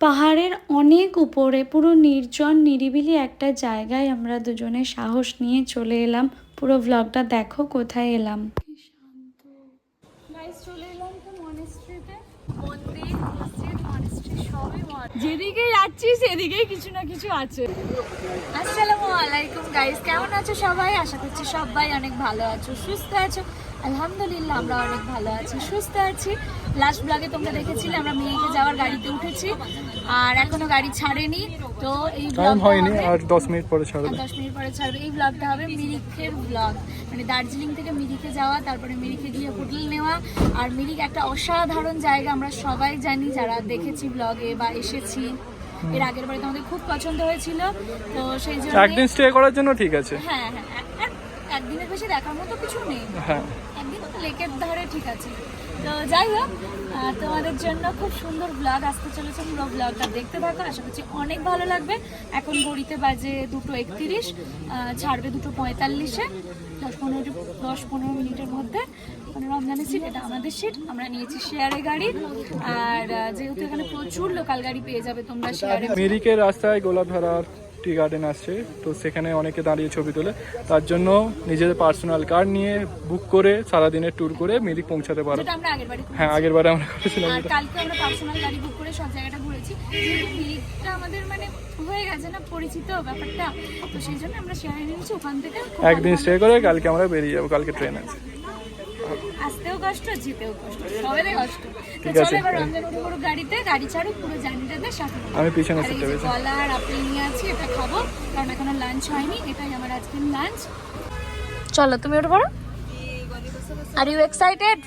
পাহাড়ের অনেক উপরে পুরো নির্জন, নিরিবিলি একটা জায়গায় আমরা দুজনে সাহস নিয়ে চলে এলাম। পুরো ভ্লগটা দেখো কোথায় এলাম। যেদিকে যাচ্ছি সেদিকে কিছু না কিছু আছে। আসসালামু আলাইকুম গাইস কেমন আছো সবাই? আশা করছি সবাই অনেক ভালো আছো, সুস্থ আছো। আলহামদুলিল্লাহ আমরা অনেক ভালো আছি সুস্থ আছি। লাস্ট ব্লগে তোমরা দেখেছিলে আমরা মেয়েকে যাওয়ার গাড়িতে উঠেছি আর এখনও গাড়ি ছাড়েনি। তো এই টাইম হয়নি আর দশ মিনিট পরে ছাড়বে। আর দশ মিনিট পরে ছাড়বে। এই ব্লগটা হবে মিরিকের ব্লগ মানে দার্জিলিং থেকে মিরিকে যাওয়া তারপরে মিরিকে গিয়ে হোটেল নেওয়া। আর মিরিক একটা অসাধারণ জায়গা আমরা সবাই জানি যারা দেখেছি ব্লগে বা এসেছি। এর আগের বারে তোমাদের খুব পছন্দ হয়েছিল। তো সেই জন্য একদিন স্টে করার জন্য ঠিক আছে। হ্যাঁ হ্যাঁ এক- এক- একদিনের বেশি দেখার মতো কিছু নেই। হ্যাঁ। লেকের ধারে ঠিক আছে। তো যাই হোক তোমাদের জন্য খুব সুন্দর ব্লগ আসতে চলেছে। পুরো ব্লগটা দেখতে থাকো, আশা করছি অনেক ভালো লাগবে। এখন ঘড়িতে বাজে দুটো একতিরিশ ছাড়বে দুটো পঁয়তাল্লিশে, দশ পনেরো দশ পনেরো মিনিটের মধ্যে। মানে রমজানের সিট এটা আমাদের সিট আমরা নিয়েছি শেয়ারে গাড়ি। আর যেহেতু এখানে প্রচুর লোকাল গাড়ি পেয়ে যাবে তোমরা শেয়ারে মিরিকের রাস্তায় গোলাপধারার টি গার্ডেন আসছে তো সেখানে অনেকে দাঁড়িয়ে ছবি তোলে। তার জন্য নিজেদের পার্সোনাল কার নিয়ে বুক করে সারাদিনের ট্যুর করে মিরিক পৌঁছাতে পারো। হ্যাঁ আগের বারে আমরা করেছিলাম কালকে আমরা পার্সোনাল গাড়ি বুক করে সব জায়গাটা ঘুরেছি। আমাদের মানে হয়ে গেছে না পরিচিত ব্যাপারটা তো সেই জন্য আমরা শেয়ারে নিয়েছি ওখান থেকে একদিন স্টে করে কালকে আমরা বেরিয়ে যাব কালকে ট্রেন আছে। আসতেও কষ্ট যেতেও কষ্ট সবেরই কষ্ট। তো ঠিক চলো আছে। এবার রমজান উঠে গাড়িতে গাড়ি ছাড়ুক পুরো জার্নিটাতে সাথে আমি পিছনে সিটে বসে কলা আর আপেল নিয়ে আছি এটা খাব কারণ এখনও লাঞ্চ হয়নি এটাই আমার আজকের লাঞ্চ চলো তুমি ওটা পড়ো। আর ইউ এক্সাইটেড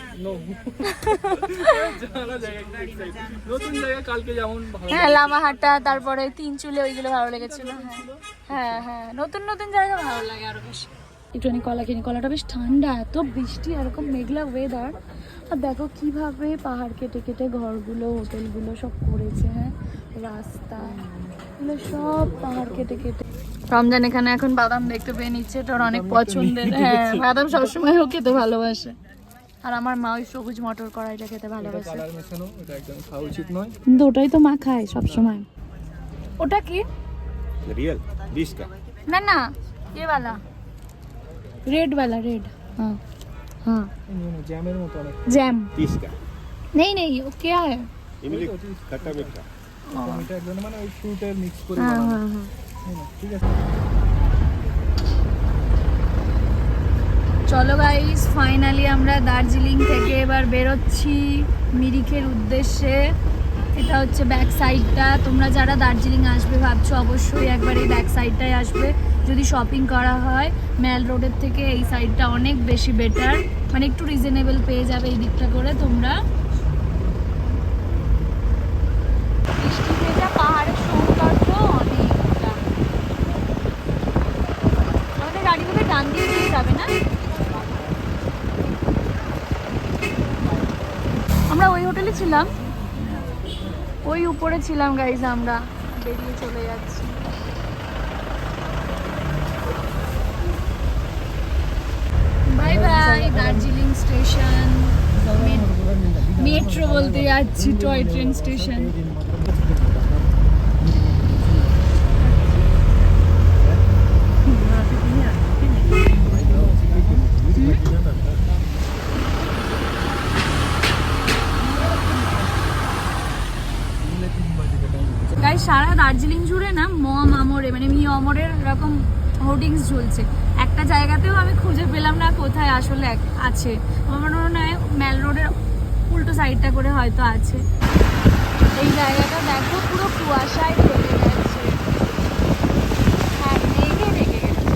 নতুন জায়গা কালকে যেমন হ্যাঁ লামাহাটা তারপরে তিন চুলে ওইগুলো ভালো লেগেছিল। হ্যাঁ হ্যাঁ নতুন নতুন জায়গা ভালো লাগে আরও বেশি। একটুখানি কলা কিনি কলাটা বেশ ঠান্ডা এত বৃষ্টি এরকম মেঘলা ওয়েদার আর দেখো কীভাবে পাহাড় কেটে কেটে ঘরগুলো হোটেলগুলো সব করেছে হ্যাঁ? রাস্তা এগুলো সব পাহাড় কেটে কেটে। রমজান এখানে এখন বাদাম দেখতে পেয়ে নিচ্ছে তোর অনেক পছন্দের। হ্যাঁ বাদাম সবসময় ও খেতে ভালোবাসে। আর আমার মা ওই সবুজ মটর কড়াইটা খেতে ভালোবাসে। কিন্তু ওটাই তো মা খায় সব সময় ওটা কি? না না এ বালা। रेड वाला रेड हाँ हाँ জ্যামের মতো অনেক जैम तीस का नहीं नहीं वो क्या है इमली खट्टा मीठा এটা একদম মানে ওই ফ্রুটের মিক্স করে हाँ বানানো हाँ हाँ হুম, ঠিক আছে চলো গাইস ফাইনালি আমরা দার্জিলিং থেকে এবার বেরোচ্ছি মিরিকের উদ্দেশ্যে এটা হচ্ছে ব্যাক সাইডটা তোমরা যারা দার্জিলিং আসবে ভাবছো অবশ্যই একবার এই ব্যাক সাইডটাই আসবে যদি শপিং করা হয় ম্যাল রোডের থেকে এই সাইডটা অনেক বেশি বেটার মানে একটু রিজনেবল পেয়ে যাবে এই দিকটা করে তোমরা। আমাদের দিয়ে যাবে না? আমরা ওই হোটেলে ছিলাম। ওই উপরে ছিলাম গাইজ আমরা। বেরিয়ে চলে যাচ্ছি। বাই দার্জিলিং স্টেশন মেট্রো বলতে যাচ্ছি টয় ট্রেন স্টেশন সারা দার্জিলিং জুড়ে না মম আমরে মানে মি অমরের এরকম হোর্ডিংস ঝুলছে একটা জায়গাতেও আমি খুঁজে পেলাম না কোথায় আসলে আছে। আমার মনে হয় ম্যাল রোডের উল্টো সাইডটা করে হয়তো আছে। এই জায়গাটা দেখো পুরো কুয়াশায় ঢেকে গেছে হ্যাঁ মেঘে ঢেকে গেছে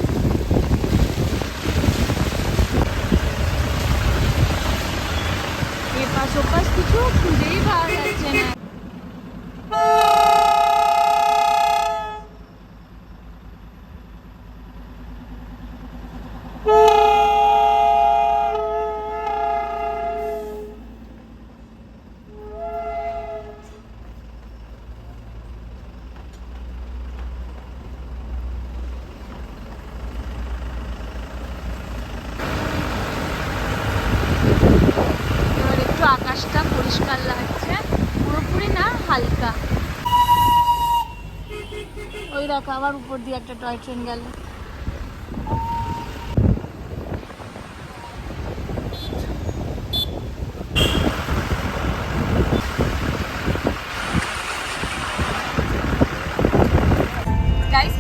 এপাশ ওপাশ কিছু খুঁজেই পাওয়া যাচ্ছে না ওই দেখো আবার উপর দিয়ে একটা টয় ট্রেন গেল।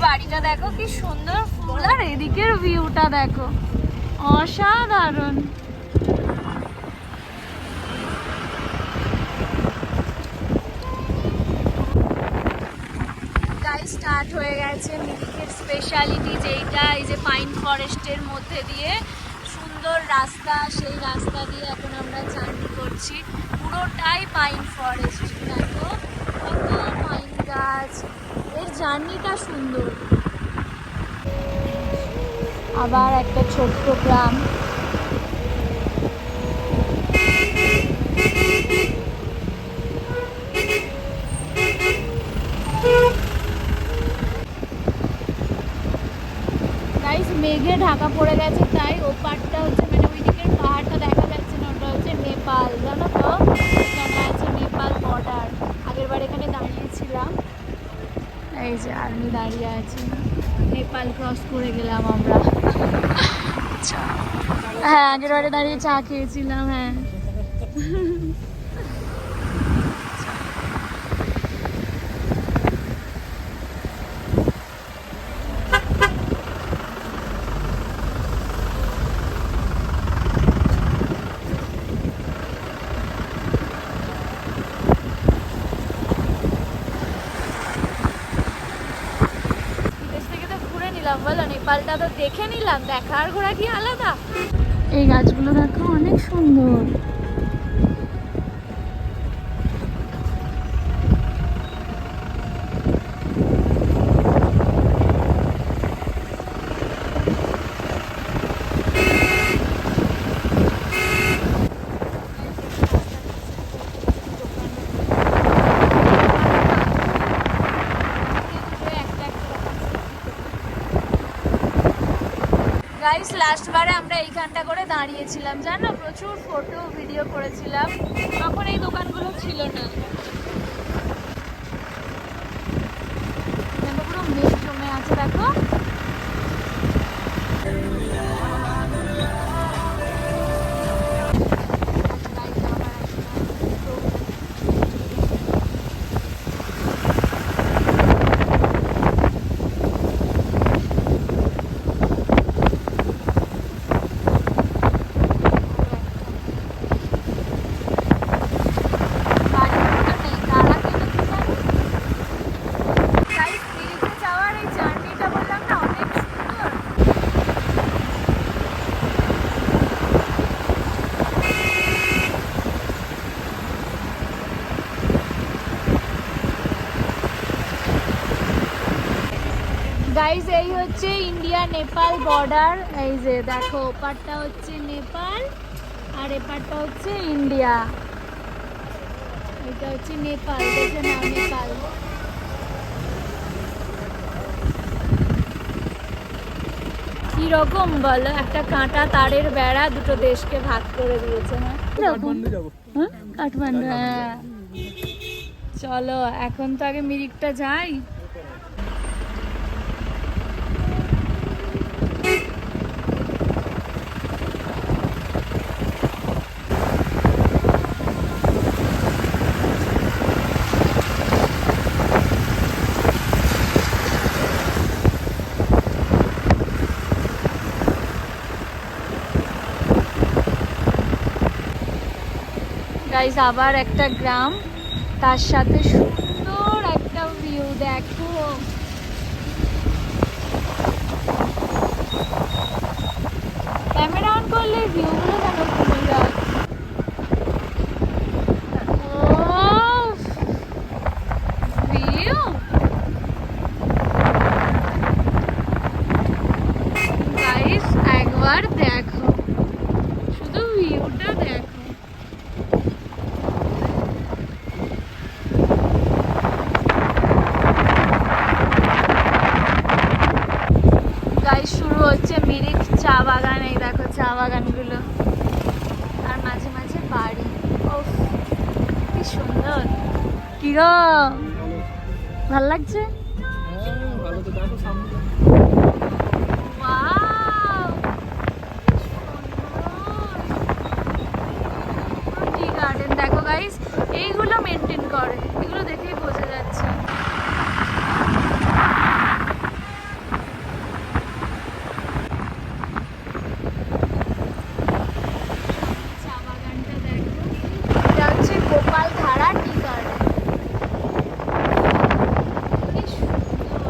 বাড়িটা দেখো, কি সুন্দর ফুল, আর এদিকের ভিউটা দেখো। অসাধারণ গাইস স্টার্ট হয়ে গেছে মিল্কের স্পেশালিটি যেইটা, এই যে পাইন ফরেস্টের মধ্যে দিয়ে সুন্দর রাস্তা, সেই রাস্তা দিয়ে এখন আমরা জার্নি করছি। পুরোটাই পাইন ফরেস্ট দেখো কত পাইন গাছ। এর জার্নিটা সুন্দর। আবার একটা ছোট্ট গ্রাম গাইস মেঘে ঢাকা পড়ে গেছে তাই ও পাটটা হচ্ছে মানে ওই দিকের পাহাড়টা দেখা যাচ্ছে না ওটা হচ্ছে নেপাল। জানো তো? এখানে আছে নেপাল বর্ডার আগের বার এখানে দাঁড়িয়েছিলাম। এই যে আর্মি দাঁড়িয়ে আছে। নেপাল ক্রস করে গেলাম আমরা। হ্যাঁ আগের বারে দাঁড়িয়ে চা খেয়েছিলাম হ্যাঁ বিদেশ থেকে তো ঘুরে নিলাম বলো নেপালটা তো দেখে নিলাম দেখার ঘোরা কি আলাদা? এই গাছগুলো দেখো অনেক সুন্দর। গাইস লাস্ট বারে আমরা এইখানটা করে দাঁড়িয়েছিলাম, জানো? প্রচুর ফটো ভিডিও করেছিলাম। তখন এই দোকানগুলো ছিল না। পুরো মেঘ জমে আছে, দেখো Guys, আমার একটা বাড়ি ঘর নেই, তারা কেন কি জানি? Guys, পুরীতে যাওয়ার এই জার্নিটা বললাম না অনেক সুন্দর গাইজ এই হচ্ছে ইন্ডিয়া নেপাল বর্ডার এই যে দেখো ওপারটা হচ্ছে নেপাল আর এপারটা হচ্ছে ইন্ডিয়া। এটা হচ্ছে নেপাল দেখে নাও নেপাল। কি রকম বলো একটা কাঁটা তারের বেড়া দুটো দেশকে ভাগ করে দিয়েছে না? কাঠমান্ডু হ্যাঁ কাঠমান্ডু হ্যাঁ। চলো এখন তো আগে মিরিকটা যাই। গাইজ আবার একটা গ্রাম। তার সাথে সুন্দর একটা ভিউ দেখো। ক্যামেরা অন করলে ভিউগুলো দেখো কমে যায় ভিউ গাইস একবার দেখো শুধু ভিউটা দেখো গাইস শুরু হচ্ছে মিরিক চা বাগান এই দেখো চা বাগানগুলো আর মাঝে মাঝে বাড়ি ওফ কি সুন্দর কি গো ভালো লাগছে? এইগুলো মেনটেন করে। এগুলো দেখেই বোঝা যাচ্ছে চা বাগানটা দেখো এটা হচ্ছে গোপাল ধারা টি গার্ডেন কি সুন্দর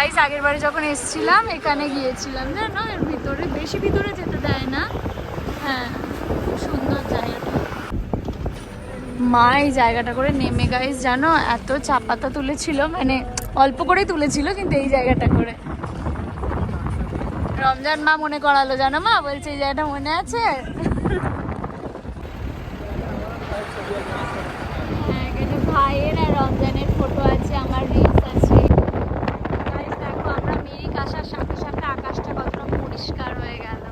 গাইস আগের বারে যখন এসেছিলাম, এখানে গিয়েছিলাম, জানো? এর ভিতরে, বেশি ভিতরে যেতে দেয় না। হ্যাঁ খুব সুন্দর জায়গাটা। মা এই জায়গাটা করে নেমে গাইস জানো? এত চা পাতা তুলেছিল মানে অল্প করেই তুলেছিল, কিন্তু এই জায়গাটা করে। রমজান মা মনে করালো, জানো মা? বলছে, এই জায়গাটা মনে আছে হ্যাঁ এখানে ভাইয়ের আর রমজানের ফটো আছে আমার রিলস আছে Guys, দেখো আমরা মিরিক আসার সাথে সাথে আকাশটা কতটা পরিষ্কার হয়ে গেল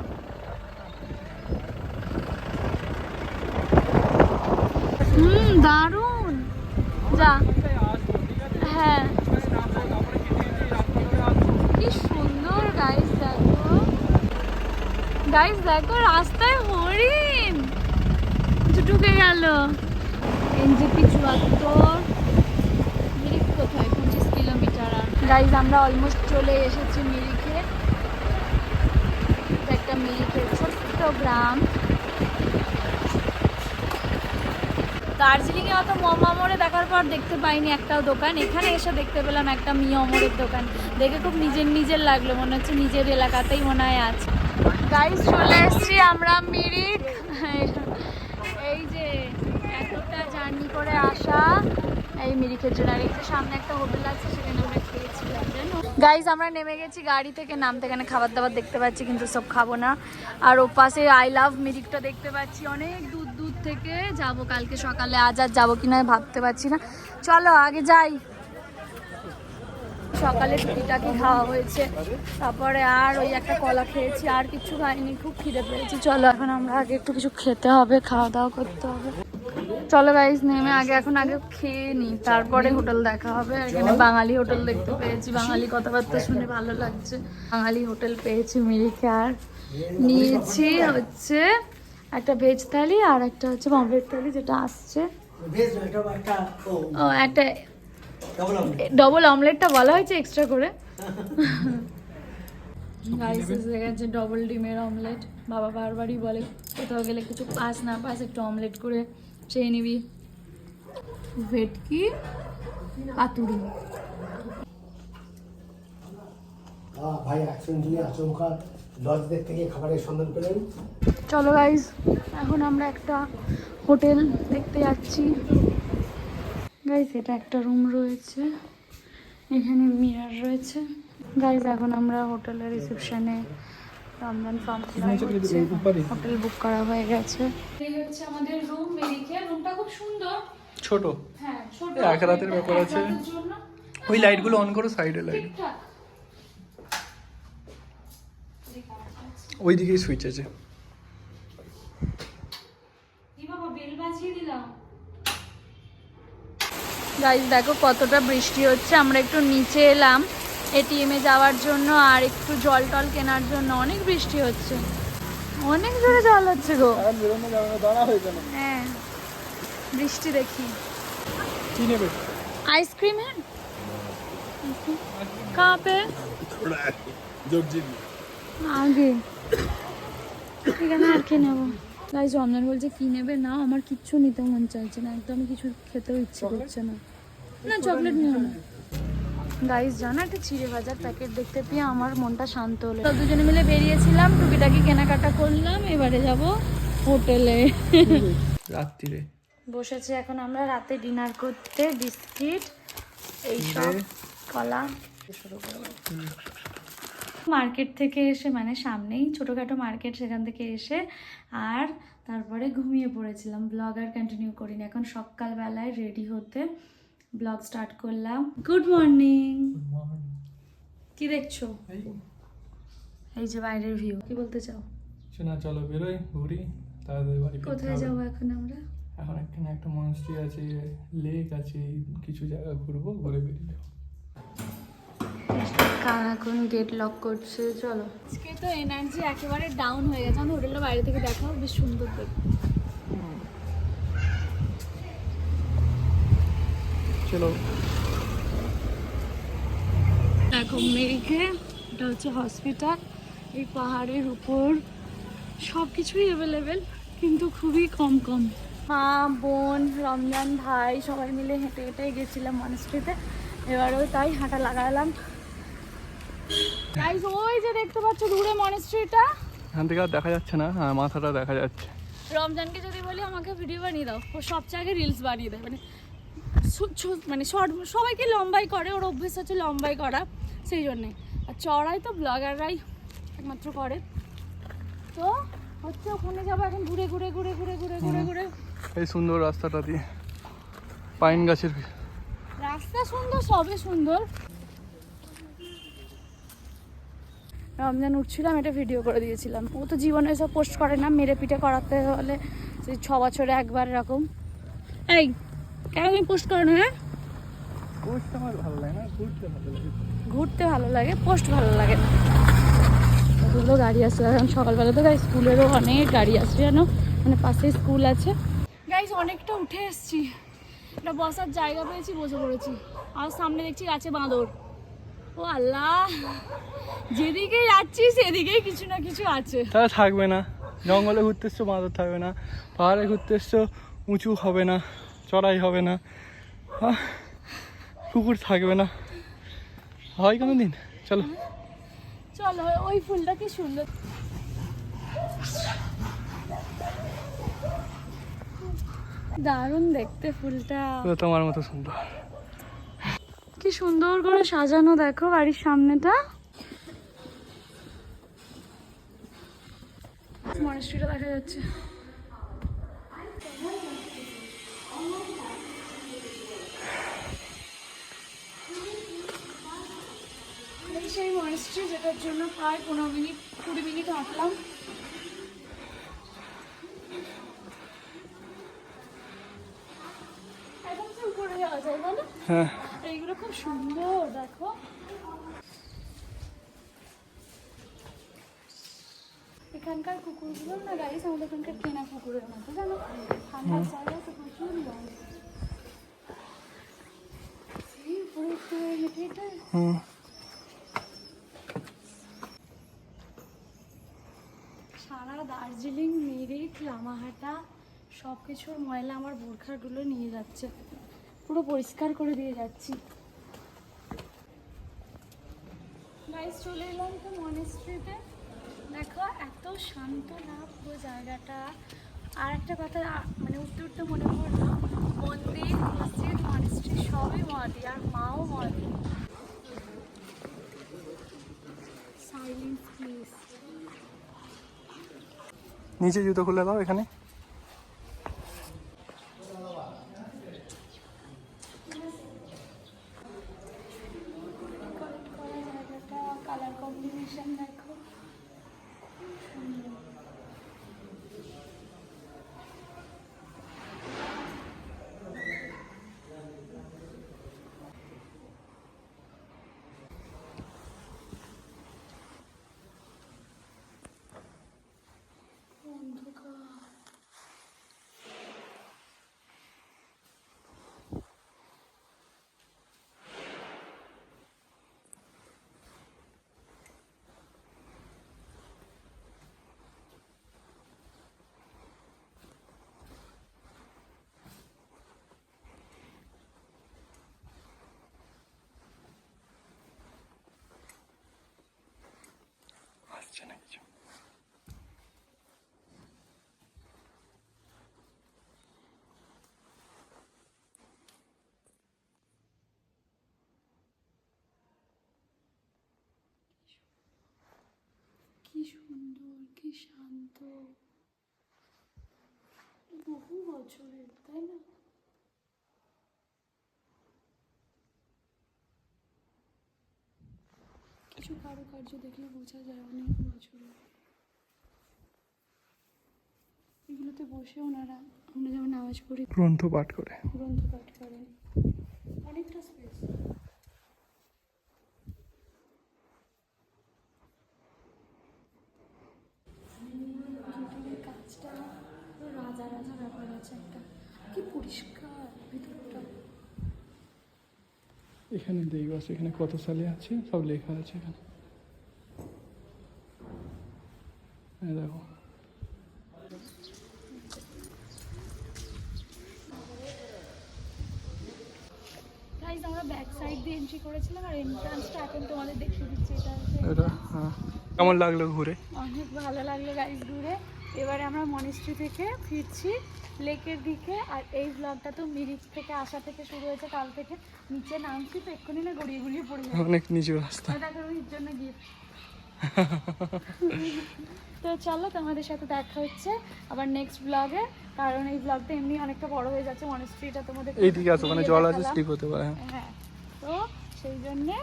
হুম দারুণ যা হ্যাঁ কি সুন্দর গাইস দেখো গাইস দেখো রাস্তায় হরিণ। ঢুকে গেল। এনজিপি চুয়াত্তর। মিরিক কোথায়? পঁচিশ কিলোমিটার আর। গাইজ আমরা অলমোস্ট চলে এসেছি মিরিকে। এটা একটা মিরিকের ছোট্ট গ্রাম। দার্জিলিংয়ে অত মোমোরে দেখার পর দেখতে পাইনি একটাও দোকান। এখানে এসে দেখতে পেলাম একটা মি অমরের দোকান। দেখে খুব নিজের নিজের লাগল। মনে হচ্ছে নিজের এলাকাতেই মনে হয় আছে। গাইজ চলে এসেছি আমরা মিরিক। এই যে, এতটা জার্নি করে আসা। এই মিরিকের জন্য। আর সামনে একটা হোটেল আছে, সেখানে আমরা খেয়েছিলাম গাইজ আমরা নেমে গেছি গাড়ি থেকে, নামতে এখানে খাবার দাবার দেখতে পাচ্ছি, কিন্তু সব খাব না। আর ও পাশে আই লাভ মিরিকটা দেখতে পাচ্ছি। অনেক দূর দূর থেকে যাব কালকে সকালে। আজ আর যাব কিনা ভাবতে পারছি না। চলো, আগে যাই। সকালে টুকিটাকি খাওয়া হয়েছে তারপরে আর ওই একটা কলা খেয়েছি আর কিছু খাইনি খুব খিদে পেয়েছি। চলো এখন আমরা আগে একটু কিছু খেতে হবে খাওয়া দাওয়া করতে হবে। চলো গাইজ নেমে আগে এখন আগে খেয়ে নিই তারপরে হোটেল দেখা হবে। এখানে বাঙালি হোটেল দেখতে পেয়েছি বাঙালি কথাবার্তা শুনে ভালো লাগছে। বাঙালি হোটেল পেয়েছি মিরিকে আর। নিয়েছি হচ্ছে একটা ভেজ থালি আর একটা হচ্ছে পমফ্রেট থালি যেটা আসছে। ও একটা ডবল অমলেটটা বলা হয়েছে এক্সট্রা করে। গাইস এসে গেছে ডবল ডিমের অমলেট বাবা বারবারই বলে কোথাও গেলে কিছু পাস না পাস একটু অমলেট করে খেয়ে নিবি। ভেটকি পাতুরি। ভাই অ্যাক্সিডেন্টালি আচমকা লজ দেখতে গিয়ে খাবারের সন্ধান পেলেন। চলো গাইজ এখন আমরা একটা হোটেল দেখতে যাচ্ছি। গাইজ এটা একটা রুম রয়েছে। এখানে মিরার রয়েছে। গাইজ এখন আমরা হোটেলের রিসেপশনে রমজান ফর্ম হোটেল বুক করা হয়ে গেছে। এই হচ্ছে আমাদের রুম মেরিকে রুমটা খুব সুন্দর। ছোট। হ্যাঁ ছোট। এক রাতের ব্যাপার আছে। ওই লাইটগুলো অন করো সাইডে লাইট ঠিকঠাক। ওই দিকেই সুইচ আছে কি বাবা বেল বাজিয়ে দিলাম গাইজ দেখো কতটা বৃষ্টি হচ্ছে আমরা একটু নিচে এলাম এটিএম এ যাওয়ার জন্য আর একটু জল টল কেনার জন্য অনেক বৃষ্টি হচ্ছে অনেক জোরে জল হচ্ছে গো হ্যাঁ বৃষ্টি দেখি কি নেবে आइसक्रीम है कहाँ पे আগে ঠিক আছে আর খেয়ে নেবো গাইজ রমজান বলছে কি নেবে না আমার কিচ্ছু নিতে মন চাইছে না একদম কিছু খেতেও ইচ্ছে করছে না না চকলেট নিও না। গাইজ জানো একটা চিড়ে ভাজার প্যাকেট দেখতে পেয়ে আমার মনটা শান্ত হলো। তো দুজনে মিলে বেরিয়েছিলাম টুকিটাকি কেনাকাটা করলাম এবারে যাব হোটেলে। রাত্রিরে। বসেছি এখন আমরা রাতে ডিনার করতে বিস্কিট এইসব কলা। মার্কেট থেকে এসে মানে সামনেই ছোটোখাটো মার্কেট সেখান থেকে এসে আর তারপরে ঘুমিয়ে পড়েছিলাম। ব্লগ আর কন্টিনিউ করিনি এখন সকালবেলায় রেডি হতে। ব্লগ স্টার্ট করলাম। গুড মর্নিং কি দেখছ? এই। যে বাইরের ভিউ কি বলতে চাও? শোনা চলো বেরোই ঘুরি তাড়াতাড়ি বাড়ি কোথায়। যাব এখন আমরা? এখন এখানে একটা মনস্ট্রি আছে লেক আছে কিছু জায়গা ঘুরবো ঘুরে বেরিয়ে যাব। কার এখন গেট লক করছে চলো। আজকে তো এনার্জি একেবারে ডাউন হয়ে গেছে। আমাদের হোটেলটা বাইরে থেকে দেখাও বেশ সুন্দর দেখতে। চলো দেখো মেঘে এটা হচ্ছে হসপিটাল এই পাহাড়ের উপর সব কিছুই অ্যাভেলেবেল কিন্তু খুবই কম কম। মা বোন রমজান ভাই সবাই মিলে হেঁটে হেঁটে গেছিলাম মনস্ট্রিতে এবারেও তাই হাঁটা লাগালাম। গাইস ওই যে দেখতে পাচ্ছ দূরে মনেস্ট্রিটা এখান থেকে আর দেখা যাচ্ছে না হ্যাঁ মাথাটা দেখা যাচ্ছে। রমজানকে যদি বলি আমাকে ভিডিও বানিয়ে দাও। ও সবচেয়ে আগে রিলস বানিয়ে দেয় মানে মানে শর্ট সবাইকে লম্বাই করে ওর অভ্যেস হচ্ছে লম্বাই করা সেই জন্যে। আর চড়াই তো ব্লগাররাই একমাত্র করে। তো হচ্ছে ওখানে যাব এখন ঘুরে ঘুরে ঘুরে ঘুরে ঘুরে ঘুরে ঘুরে। এই সুন্দর রাস্তাটা দিয়ে। পাইন গাছের রাস্তা সুন্দর সবে সুন্দর। রমজান উঠছিলাম এটা ভিডিও করে দিয়েছিলাম। ও তো জীবনে এসব পোস্ট করে না মেরে পিঠে করাতে হলে সেই ছ বছরে একবার এরকম। এই কেন তুমি পোস্ট করো না হ্যাঁ? ঘুরতে আমার ভালো লাগে না ঘুরতে ভালো লাগে। ঘুরতে ভালো লাগে পোস্ট ভালো লাগে। না কতগুলো গাড়ি আসছে এখন সকালবেলা তো গাড়ি স্কুলেরও অনেক গাড়ি আসছে জানো মানে পাশে স্কুল আছে। গাইজ অনেকটা উঠে এসেছি। একটা বসার জায়গা পেয়েছি বসে পড়েছি। আর সামনে দেখছি গাছে বাঁদর। ও আল্লাহ! যেদিকে যাচ্ছি সেদিকেই কিছু না কিছু আছে। তারা থাকবে না। জঙ্গলে ঘুরতে এসছো বাঁদর থাকবে না। পাহাড়ে ঘুরতে এসছো উঁচু হবে না। চড়াই হবে না। কুকুর থাকবে না। হয় কোনো দিন চলো। চলো ওই ফুলটা কি সুন্দর। দারুণ দেখতে ফুলটা। তোমার মতো সুন্দর। কি সুন্দর করে সাজানো দেখো বাড়ির সামনেটা। মনেস্ট্রিটা দেখা যাচ্ছে। সেই মনেস্ট্রি যেটার জন্য প্রায় পনেরো মিনিট কুড়ি মিনিট হাঁটলাম হ্যাঁ। এইগুলো খুব সুন্দর দেখো। এখানকার কুকুরগুলো না গাইস আমাদের এখানকার কেনা কুকুরের মতো জানো? ঠান্ডার জায়গা তো প্রচুর হেঁটে হুম সারা দার্জিলিং, মিরিক, লামাহাটা সব কিছুর ময়লা আমার বোরখাগুলো নিয়ে যাচ্ছে। পুরো পরিষ্কার করে দিয়ে যাচ্ছি। চলে এলাম তো মনেস্ট্রিতে দেখো, এত শান্ত না পুরো জায়গাটা। আর একটা কথা মানে উঠতে উঠতে মনে পড়ল, মন্দির, মসজিদ মনেস্ট্রি সবই মহাদি, আর মাও মহাদি। সাইলেন্স প্লিজ নিচে জুতো খুলে দাও এখানে। কি সুন্দর কি শান্ত। বহু বছরের তাই না? কিছু কারুকার্য দেখলে বোঝা যায় অনেক বছরের এগুলোতে বসে ওনারা আমরা যেমন নামাজ পড়ি গ্রন্থ পাঠ করে। গ্রন্থ পাঠ করেন অনেকটা স্পেস কাজটা পুরো রাজা রাজা ব্যাপার আছে একটা কি পরিষ্কার ভিতরটা এখানে দেবাস এখানে কত সালে আছে? সব লেখা আছে এখানে। দেখো। আমরা ব্যাক সাইড দিয়ে এন্ট্রি করেছিলাম আর এন্ট্রান্সটা এখন তোমাদের দেখিয়ে দিচ্ছি এটা হচ্ছে এটা হ্যাঁ। কেমন লাগল ঘুরে? অনেক ভালো লাগল গাইজ ঘুরে। এবারে আমরা মনিস্ট্রি থেকে ফিরছি লেকের দিকে আর এই ব্লগটা তো মিরিক থেকে আসা থেকে শুরু হয়েছে কাল থেকে নিচে নামছি তো এক্ষুনি না গড়িয়ে গড়িয়ে পড়ে যাবে অনেক নিচু রাস্তা রোহিত জন্য গিফট তো চলো তোমাদের সাথে দেখা হচ্ছে আবার নেক্সট ব্লগে কারণ এই ব্লগটা এমনি অনেকটা বড় হয়ে যাচ্ছে মনিস্ট্রিটা তোমাদের এইদিকে আসো মানে জল আছে স্লিপ হতে পারে হ্যাঁ। তো সেই জন্যে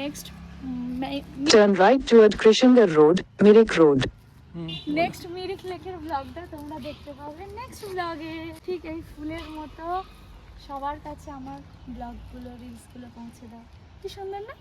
next Turn right toward Krishnagir road Mirik Road. Next Mirik লেকের ব্লগটা তোমরা দেখতে পাবে নেক্সট ব্লগে ঠিক এই ফুলের মতো সবার কাছে আমার ব্লগগুলো রিলসগুলো পৌঁছে দাও। কি সুন্দর না?